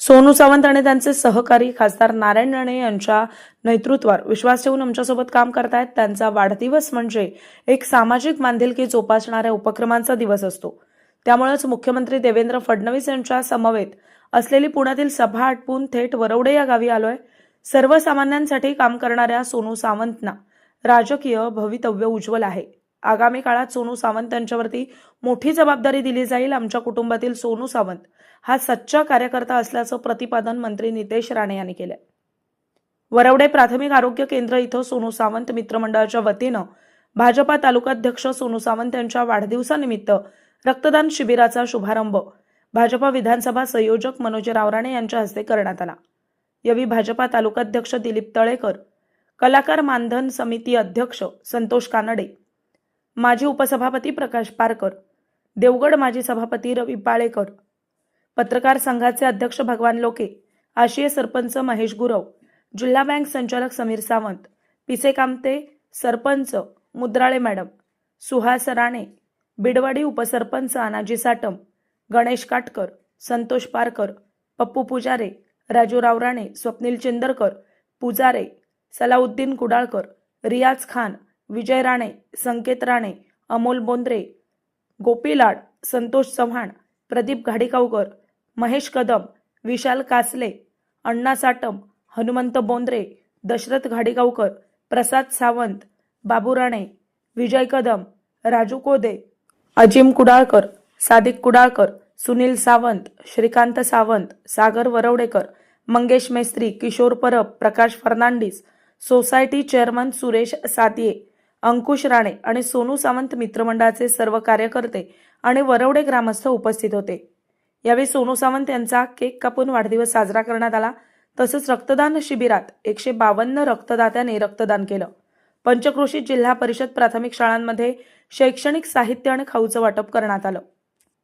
सोनू सावंत आणि त्यांचे सहकारी खासदार नारायण राणे यांच्या नेतृत्वावर विश्वास ठेवून आमच्यासोबत काम करतायत. त्यांचा वाढदिवस म्हणजे एक सामाजिक बांधिलकी जोपासणाऱ्या उपक्रमांचा दिवस असतो. त्यामुळेच मुख्यमंत्री देवेंद्र फडणवीस यांच्या समवेत असलेली पुण्यातील सभा आटपून थेट वरवडे या गावी आलोय. सर्वसामान्यांसाठी काम करणाऱ्या सोनू सावंतना राजकीय भवितव्य उज्ज्वल आहे. आगामी काळात सोनू सावंत यांच्यावरती मोठी जबाबदारी दिली जाईल आमच्या कुटुंबातील सोनू सावंत हा सच्चा कार्यकर्ता असल्याचं प्रतिपादन मंत्री नितेश राणे यांनी केलं वरवडे प्राथमिक आरोग्य केंद्र इथं सोनू सावंत मित्रमंडळाच्या वतीनं भाजपा तालुकाध्यक्ष सोनू सावंत यांच्या वाढदिवसानिमित्त रक्तदान शिबिराचा शुभारंभ भाजपा विधानसभा संयोजक मनोज रावराणे यांच्या हस्ते करण्यात आला. यावेळी भाजपा तालुकाध्यक्ष दिलीप तळेकर कलाकार मानधन समिती अध्यक्ष संतोष कानडे माजी उपसभापती प्रकाश पारकर देवगड माजी सभापती रवी पाळेकर पत्रकार संघाचे अध्यक्ष भगवान लोके आशिय सरपंच महेश गुरव जिल्हा बँक संचालक समीर सावंत पिसे कामते सरपंच मुद्राळे मॅडम सुहास राणे बिडवाडी उपसरपंच अनाजी साटम गणेश काटकर संतोष पारकर पप्पू पुजारे राजू रावराणे स्वप्नील चिंदरकर पुजारे सलाउद्दीन कुडाळकर रियाज खान विजय राणे संकेत राणे अमोल बोंद्रे गोपीलाड संतोष चव्हाण प्रदीप घाडीकावकर महेश कदम विशाल कासले अण्णा साटम हनुमंत बोंद्रे दशरथ घाडीगावकर प्रसाद सावंत बाबू राणे विजय कदम राजू कोदे अजिम कुडाळकर सादिक कुडाळकर सुनील सावंत श्रीकांत सावंत सागर वरवडेकर मंगेश मेस्त्री किशोर परब प्रकाश फर्नांडिस सोसायटी चेअरमन सुरेश सातिये अंकुश राणे आणि सोनू सावंत मित्रमंडळाचे सर्व कार्यकर्ते आणि वरवडे ग्रामस्थ उपस्थित होते. यावेळी सोनू सावंत यांचा केक कापून वाढदिवस साजरा करण्यात आला. तसंच रक्तदान शिबिरात एकशे बावन्न रक्तदात्यांनी रक्तदान केलं. पंचक्रोशीत जिल्हा परिषद प्राथमिक शाळांमध्ये शैक्षणिक साहित्य आणि खाऊचं वाटप करण्यात आलं.